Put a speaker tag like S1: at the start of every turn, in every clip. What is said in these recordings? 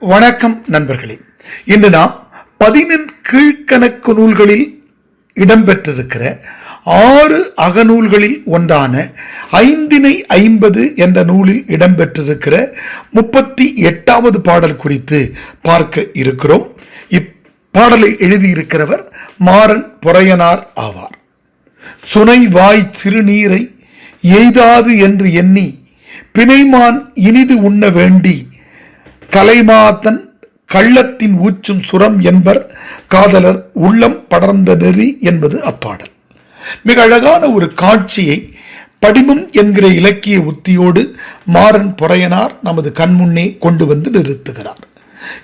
S1: வணக்கம் நண்பர்களே. இன்று நாம் பதினெண் கீழ்கணக்கு நூல்களில் இடம்பெற்றிருக்கிற ஆறு அகநூல்களில் ஒன்றான ஐந்தினை ஐம்பது என்ற நூலில் இடம்பெற்றிருக்கிற முப்பத்தி எட்டாவது பாடல் குறித்து பார்க்க இருக்கிறோம். இப்பாடலை எழுதியிருக்கிறவர் மாறன் பொறையனார் ஆவார். சுனை வாய் சிறுநீரை எய்தாது என்று எண்ணி பிணைமான் இனிது உண்ண வேண்டி கலைமாத்தன் கள்ளத்தின் ஊச்சும் சுரம் என்பர் காதலர் உள்ளம் படர்ந்த நெறி என்பது அப்பாடல். மிக அழகான ஒரு காட்சியை படிமம் என்கிற இலக்கிய உத்தியோடு மாறன் பொறையனார் நமது கண்முன்னே கொண்டு வந்து நிறுத்துகிறார்.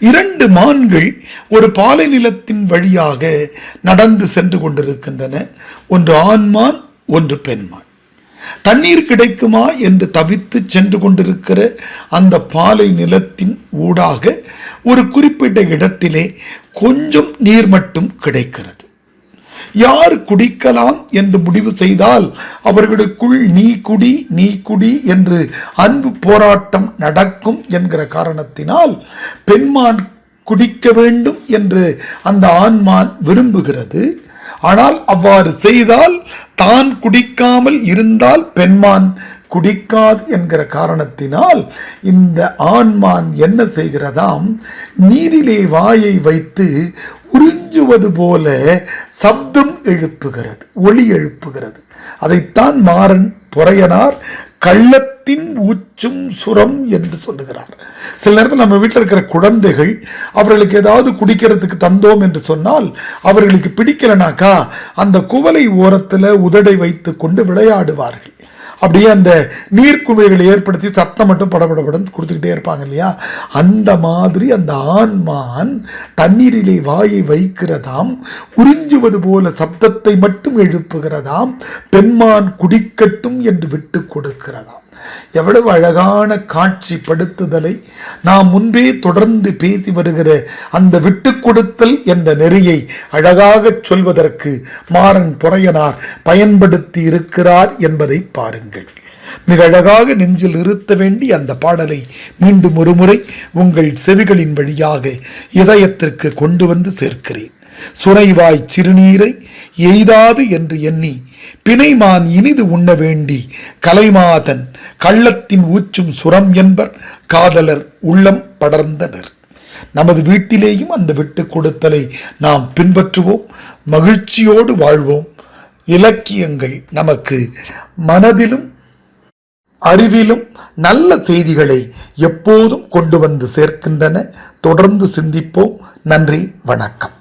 S1: இரண்டு மான்கள் ஒரு பாலை நிலத்தின் வழியாக நடந்து சென்று கொண்டிருக்கின்றன. ஒன்று ஆண்மான் ஒன்று பெண்மான் தண்ணீர் கிடைக்குமா என்று தவித்து சென்று கொண்டிருக்கிற அந்த பாலை நிலத்தின் ஊடாக ஒரு குறிப்பிட்ட இடத்திலே கொஞ்சம் நீர் மட்டும் கிடைக்கிறது. யார் குடிக்கலாம் என்று முடிவு செய்தால் அவர்களுக்குள் நீ குடி நீ குடி என்று அன்பு போராட்டம் நடக்கும் என்கிற காரணத்தினால் பெண்மான் குடிக்க வேண்டும் என்று அந்த ஆண்மான் விரும்புகிறது. ஆனால் அவ்வாறு செய்தால் தான் குடிக்காமல் இருந்தால் பெண்மான் குடிக்காது என்கிற காரணத்தினால் இந்த ஆண்மான் என்ன செய்கிறதாம்? நீரிலே வாயை வைத்து உறிஞ்சுவது போல சப்தம் எழுப்புகிறது ஒளி எழுப்புகிறது. அதைத்தான் மாறன் பொறையனார் குணத்தின் உச்சும் சுரம் என்று சொல்லுகிறார். சில நேரத்தில் நம்ம வீட்டில் இருக்கிற குழந்தைகள் அவர்களுக்கு ஏதாவது குடிக்கிறதுக்கு தந்தோம் என்று சொன்னால் அவர்களுக்கு பிடிக்கலனாக்கா அந்த குவலை ஓரத்தில் உதடை வைத்து கொண்டு விளையாடுவார்கள். அப்படியே அந்த நீர்க்குமிழ்களை ஏற்படுத்தி சத்தம் மட்டும் படபடபடன்னு கொடுத்துக்கிட்டே இருப்பாங்க இல்லையா? அந்த மாதிரி அந்த ஆண்மான் தண்ணீரிலே வாயை வைக்கிறதாம் உறிஞ்சுவது போல சப்தத்தை மட்டும் எழுப்புகிறதாம் பெண்மான் குடிக்கட்டும் என்று விட்டு கொடுக்கிறதாம். எவ்வளவு அழகான காட்சிப்படுத்துதலை நாம் முன்பே தொடர்ந்து பேசி வருகிற அந்த விட்டு கொடுத்தல் என்ற நெறியை அழகாகச் சொல்வதற்கு மாறன் பொறையனார் பயன்படுத்தி இருக்கிறார் என்பதை பாருங்கள். மிக அழகாக நெஞ்சில் இருத்த வேண்டி அந்த பாடலை மீண்டும் ஒருமுறை உங்கள் செவிகளின் வழியாக இதயத்திற்கு கொண்டு வந்து சேர்க்கிறேன். சுரைவாய் சிறுநீரை எய்தாது என்று எண்ணி பிணைமான் இனிது உண்ண வேண்டி கலைமாதன் கள்ளத்தின் ஊச்சும் சுரம் என்பர் காதலர் உள்ளம் படர்ந்தனர். நமது வீட்டிலேயும் அந்த விட்டு கொடுத்தலை நாம் பின்பற்றுவோம் மகிழ்ச்சியோடு வாழ்வோம். இலக்கியங்கள் நமக்கு மனதிலும் அறிவிலும் நல்ல செய்திகளை எப்போதும் கொண்டு வந்து சேர்க்கின்றன. தொடர்ந்து சிந்திப்போம். நன்றி வணக்கம்.